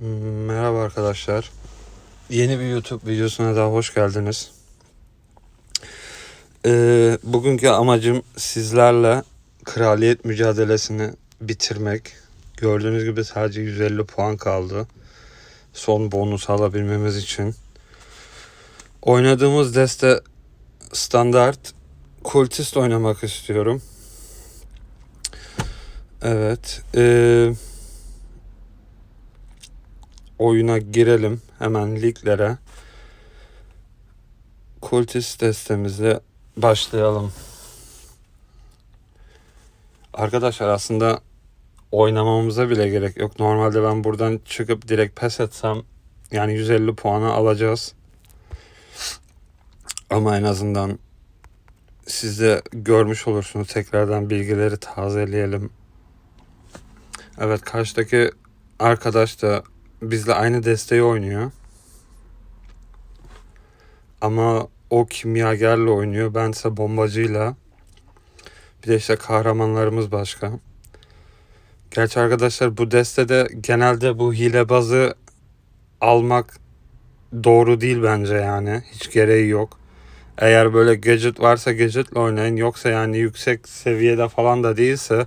Merhaba arkadaşlar. Yeni bir YouTube videosuna daha hoş geldiniz. Ee, bugünkü amacım sizlerle kraliyet mücadelesini bitirmek. Gördüğünüz gibi sadece 150 puan kaldı. Son bonus alabilmemiz için. Oynadığımız deste standart kultist oynamak istiyorum. Evet. Eee oyuna girelim hemen liglere. Kultist destemizle başlayalım. Arkadaşlar aslında oynamamıza bile gerek yok. Normalde ben buradan çıkıp direkt pes etsem yani 150 puanı alacağız. Ama en azından siz de görmüş olursunuz. Tekrardan bilgileri tazeleyelim. Evet karşıdaki arkadaş da bizle aynı desteği oynuyor. Ama o kimyagerle oynuyor. Bense bombacıyla. Bir de işte kahramanlarımız başka. Gerçi arkadaşlar bu destede genelde bu hilebazı almak doğru değil bence yani. Hiç gereği yok. Eğer böyle gadget varsa gadgetle oynayın. Yoksa yani yüksek seviyede falan da değilse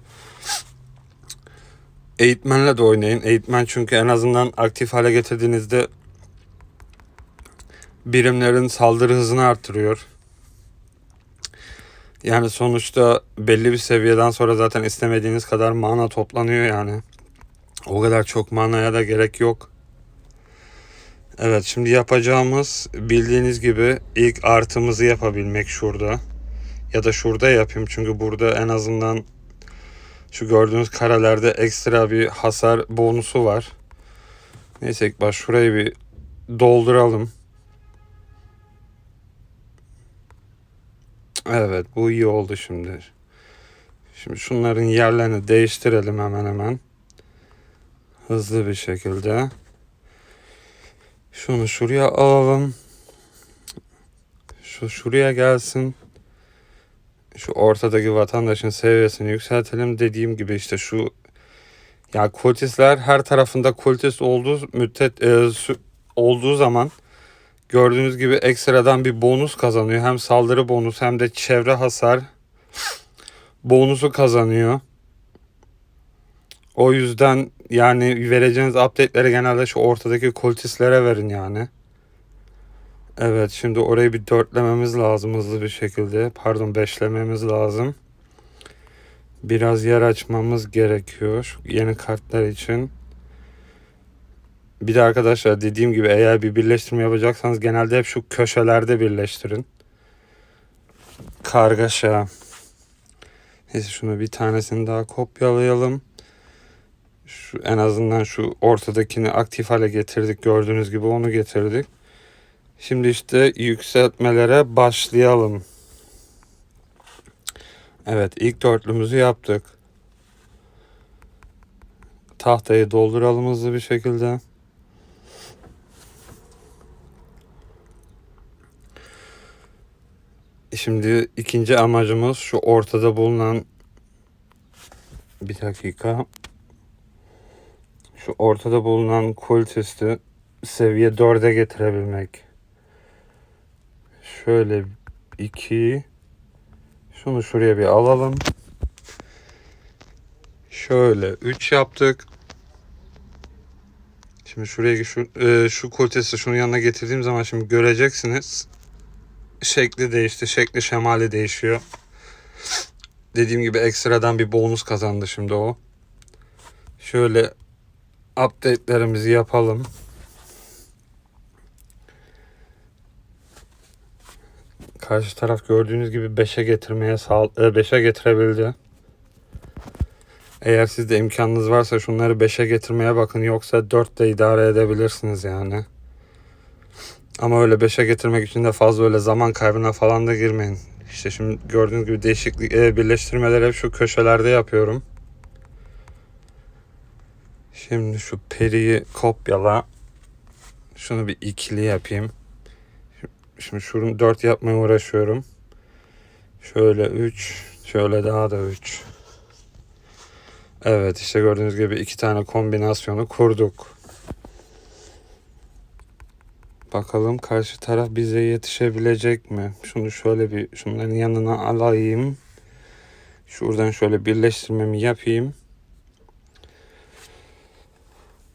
Eğitmenle de oynayın. Eğitmen çünkü en azından aktif hale getirdiğinizde birimlerin saldırı hızını artırıyor. Yani sonuçta belli bir seviyeden sonra zaten istemediğiniz kadar mana toplanıyor yani. O kadar çok manaya da gerek yok. Evet şimdi yapacağımız bildiğiniz gibi ilk artımızı yapabilmek şurada. Ya da şurada yapayım çünkü burada en azından şu gördüğünüz karelerde ekstra bir hasar bonusu var. Neyse ilk baş şurayı bir dolduralım. Evet bu iyi oldu şimdi. Şimdi şunların yerlerini değiştirelim hemen hemen. Hızlı bir şekilde. Şunu şuraya alalım. Şu şuraya gelsin şu ortadaki vatandaşın seviyesini yükseltelim. Dediğim gibi işte şu ya kultistler her tarafında kultist olduğu müddet e, olduğu zaman gördüğünüz gibi ekstradan bir bonus kazanıyor. Hem saldırı bonus hem de çevre hasar bonusu kazanıyor. O yüzden yani vereceğiniz update'leri genelde şu ortadaki kultistlere verin yani. Evet şimdi orayı bir dörtlememiz lazım hızlı bir şekilde. Pardon beşlememiz lazım. Biraz yer açmamız gerekiyor yeni kartlar için. Bir de arkadaşlar dediğim gibi eğer bir birleştirme yapacaksanız genelde hep şu köşelerde birleştirin. Kargaşa. Neyse şunu bir tanesini daha kopyalayalım. Şu en azından şu ortadakini aktif hale getirdik. Gördüğünüz gibi onu getirdik. Şimdi işte yükseltmelere başlayalım. Evet ilk dörtlümüzü yaptık. Tahtayı dolduralım hızlı bir şekilde. Şimdi ikinci amacımız şu ortada bulunan bir dakika. Şu ortada bulunan kultisti seviye 4'e getirebilmek. Şöyle iki. Şunu şuraya bir alalım. Şöyle 3 yaptık. Şimdi şuraya şu e, şu kultesi şunun yanına getirdiğim zaman şimdi göreceksiniz. Şekli değişti. Şekli şemali değişiyor. Dediğim gibi ekstradan bir bonus kazandı şimdi o. Şöyle update'lerimizi yapalım. Karşı taraf gördüğünüz gibi 5'e getirmeye sağ 5'e getirebildi. Eğer sizde imkanınız varsa şunları 5'e getirmeye bakın yoksa 4 de idare edebilirsiniz yani. Ama öyle 5'e getirmek için de fazla öyle zaman kaybına falan da girmeyin. İşte şimdi gördüğünüz gibi değişiklik e, birleştirmeleri hep şu köşelerde yapıyorum. Şimdi şu periyi kopyala. Şunu bir ikili yapayım. Şimdi şunu 4 yapmaya uğraşıyorum. Şöyle 3. Şöyle daha da 3. Evet işte gördüğünüz gibi iki tane kombinasyonu kurduk. Bakalım karşı taraf bize yetişebilecek mi? Şunu şöyle bir şunların yanına alayım. Şuradan şöyle birleştirmemi yapayım.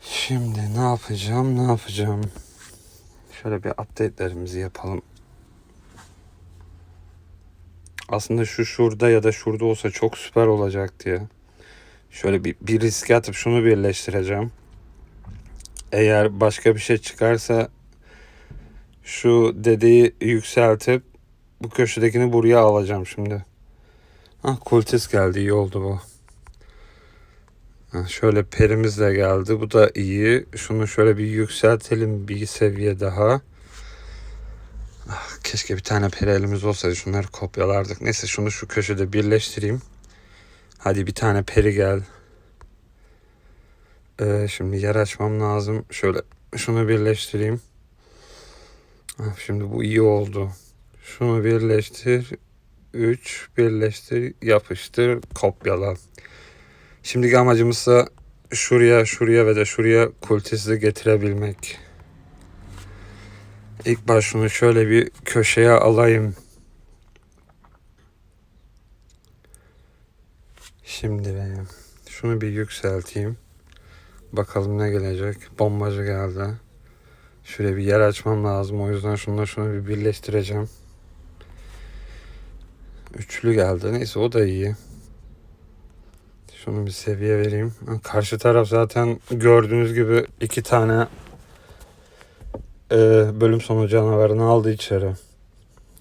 Şimdi ne yapacağım? Ne yapacağım? Şöyle bir update'lerimizi yapalım. Aslında şu şurada ya da şurada olsa çok süper olacak diye. Şöyle bir, bir riske atıp şunu birleştireceğim. Eğer başka bir şey çıkarsa şu dedeyi yükseltip bu köşedekini buraya alacağım şimdi. Ah kultis geldi iyi oldu bu. Şöyle perimiz de geldi. Bu da iyi. Şunu şöyle bir yükseltelim bir seviye daha. Ah, keşke bir tane peri elimiz olsaydı. Şunları kopyalardık. Neyse şunu şu köşede birleştireyim. Hadi bir tane peri gel. Ee, şimdi yer açmam lazım. Şöyle şunu birleştireyim. Ah, Şimdi bu iyi oldu. Şunu birleştir. 3 birleştir, yapıştır, kopyala. Şimdiki amacımızsa şuraya, şuraya ve de şuraya kultisi getirebilmek. İlk baş şunu şöyle bir köşeye alayım. Şimdi benim. Şunu bir yükselteyim. Bakalım ne gelecek. Bombacı geldi. Şöyle bir yer açmam lazım. O yüzden şununla şunu bir birleştireceğim. Üçlü geldi. Neyse o da iyi. Şunu bir seviye vereyim. Karşı taraf zaten gördüğünüz gibi iki tane e, bölüm sonu canavarını aldı içeri.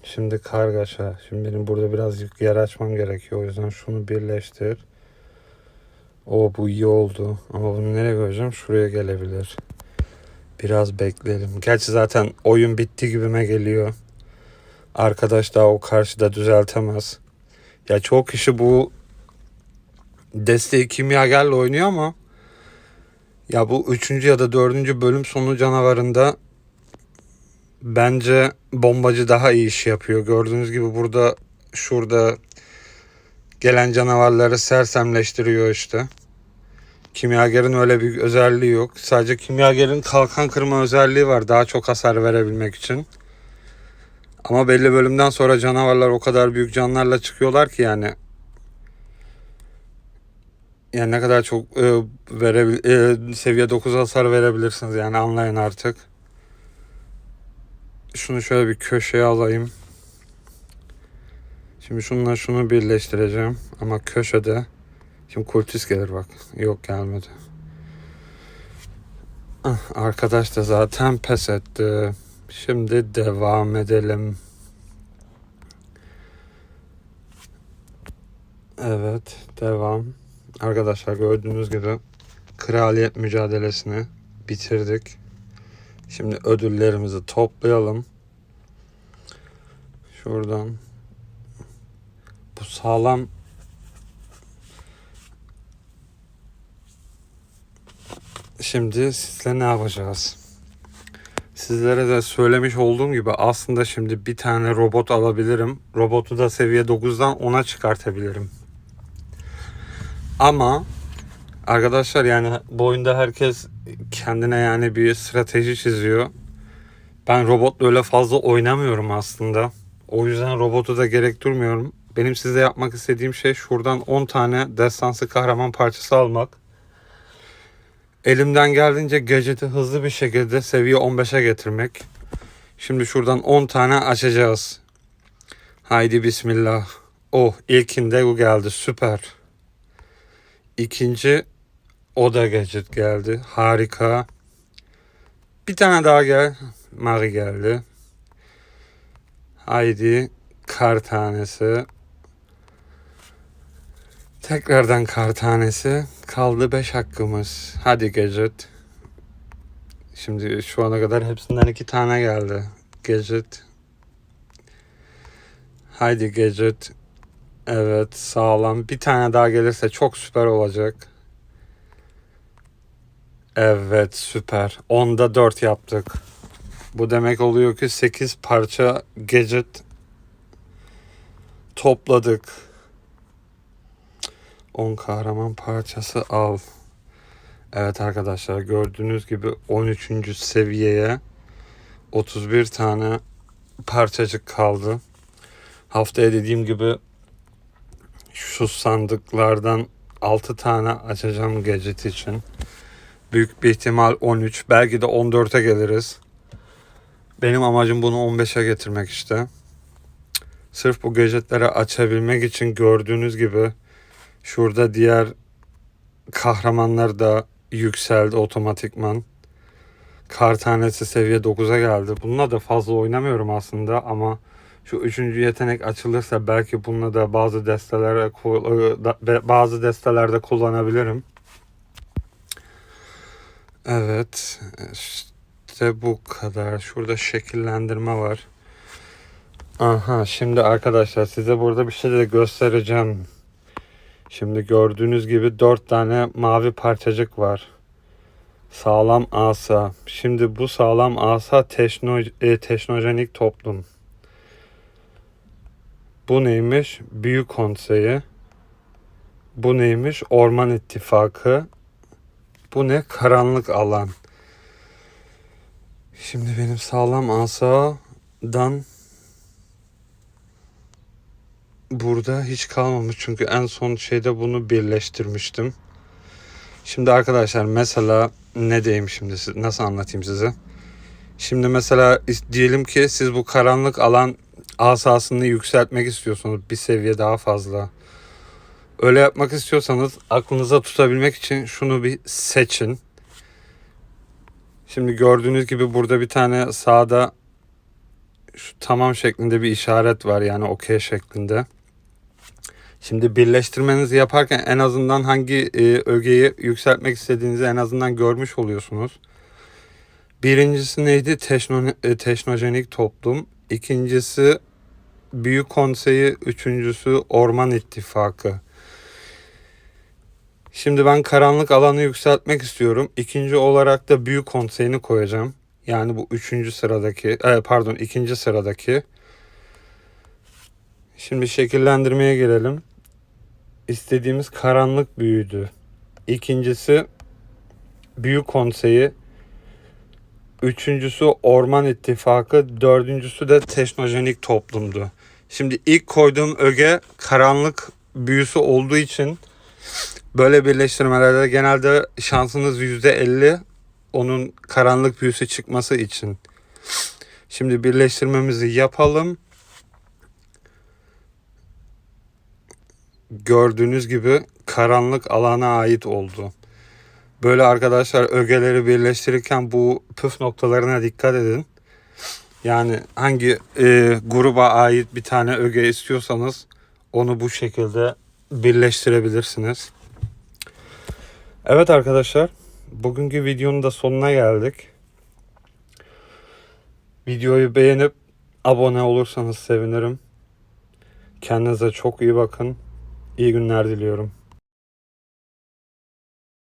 Şimdi kargaşa. Şimdi benim burada birazcık yer açmam gerekiyor. O yüzden şunu birleştir. O bu iyi oldu. Ama bunu nereye koyacağım? Şuraya gelebilir. Biraz bekleyelim. Gerçi zaten oyun bitti gibime geliyor. Arkadaş daha o karşıda düzeltemez. Ya çoğu kişi bu desteği kimyagerle oynuyor ama ya bu üçüncü ya da dördüncü bölüm sonu canavarında bence bombacı daha iyi iş yapıyor. Gördüğünüz gibi burada şurada gelen canavarları sersemleştiriyor işte. Kimyagerin öyle bir özelliği yok. Sadece kimyagerin kalkan kırma özelliği var daha çok hasar verebilmek için. Ama belli bölümden sonra canavarlar o kadar büyük canlarla çıkıyorlar ki yani. Yani ne kadar çok e, verebil e, seviye 9 hasar verebilirsiniz yani anlayın artık. Şunu şöyle bir köşeye alayım. Şimdi şununla şunu birleştireceğim ama köşede. Şimdi kultis gelir bak. Yok gelmedi. Ah, Arkadaş da zaten pes etti. Şimdi devam edelim. Evet, devam. Arkadaşlar gördüğünüz gibi kraliyet mücadelesini bitirdik. Şimdi ödüllerimizi toplayalım. Şuradan bu sağlam Şimdi sizle ne yapacağız? Sizlere de söylemiş olduğum gibi aslında şimdi bir tane robot alabilirim. Robotu da seviye 9'dan 10'a çıkartabilirim. Ama arkadaşlar yani bu oyunda herkes kendine yani bir strateji çiziyor. Ben robotla öyle fazla oynamıyorum aslında. O yüzden robotu da gerek durmuyorum. Benim size yapmak istediğim şey şuradan 10 tane destansı kahraman parçası almak. Elimden geldiğince gadget'i hızlı bir şekilde seviye 15'e getirmek. Şimdi şuradan 10 tane açacağız. Haydi bismillah. Oh ilkinde bu geldi süper. İkinci o da gadget geldi. Harika. Bir tane daha gel. Mari geldi. Haydi kar tanesi. Tekrardan kar tanesi. Kaldı 5 hakkımız. Hadi gadget. Şimdi şu ana kadar hepsinden iki tane geldi. Gadget. Haydi gadget. Evet sağlam. Bir tane daha gelirse çok süper olacak. Evet süper. Onda 4 yaptık. Bu demek oluyor ki 8 parça gadget topladık. 10 kahraman parçası al. Evet arkadaşlar gördüğünüz gibi 13. seviyeye 31 tane parçacık kaldı. Haftaya dediğim gibi şu sandıklardan 6 tane açacağım gadget için. Büyük bir ihtimal 13 belki de 14'e geliriz. Benim amacım bunu 15'e getirmek işte. Sırf bu gadgetleri açabilmek için gördüğünüz gibi şurada diğer kahramanlar da yükseldi otomatikman. Kar tanesi seviye 9'a geldi. Bununla da fazla oynamıyorum aslında ama şu üçüncü yetenek açılırsa belki bununla da bazı destelere bazı destelerde kullanabilirim. Evet. işte bu kadar. Şurada şekillendirme var. Aha şimdi arkadaşlar size burada bir şey de göstereceğim. Şimdi gördüğünüz gibi dört tane mavi parçacık var. Sağlam asa. Şimdi bu sağlam asa teşno, e, teşnojenik toplum. Bu neymiş? Büyük konseyi. Bu neymiş? Orman ittifakı. Bu ne? Karanlık alan. Şimdi benim sağlam asadan burada hiç kalmamış. Çünkü en son şeyde bunu birleştirmiştim. Şimdi arkadaşlar mesela ne diyeyim şimdi nasıl anlatayım size? Şimdi mesela diyelim ki siz bu karanlık alan asasını yükseltmek istiyorsunuz bir seviye daha fazla. Öyle yapmak istiyorsanız aklınıza tutabilmek için şunu bir seçin. Şimdi gördüğünüz gibi burada bir tane sağda şu tamam şeklinde bir işaret var yani okey şeklinde. Şimdi birleştirmenizi yaparken en azından hangi e, ögeyi yükseltmek istediğinizi en azından görmüş oluyorsunuz. Birincisi neydi? Teşno, e, teşnojenik toplum. İkincisi Büyük Konseyi. Üçüncüsü Orman İttifakı. Şimdi ben karanlık alanı yükseltmek istiyorum. İkinci olarak da Büyük Konseyi'ni koyacağım. Yani bu üçüncü sıradaki, e, pardon ikinci sıradaki. Şimdi şekillendirmeye gelelim. İstediğimiz karanlık büyüdü. İkincisi Büyük Konseyi. Üçüncüsü Orman İttifakı. Dördüncüsü de teknojenik toplumdu. Şimdi ilk koyduğum öge karanlık büyüsü olduğu için böyle birleştirmelerde genelde şansınız %50 onun karanlık büyüsü çıkması için. Şimdi birleştirmemizi yapalım. Gördüğünüz gibi karanlık alana ait oldu. Böyle arkadaşlar ögeleri birleştirirken bu püf noktalarına dikkat edin. Yani hangi e, gruba ait bir tane öge istiyorsanız onu bu şekilde birleştirebilirsiniz. Evet arkadaşlar bugünkü videonun da sonuna geldik. Videoyu beğenip abone olursanız sevinirim. Kendinize çok iyi bakın. İyi günler diliyorum.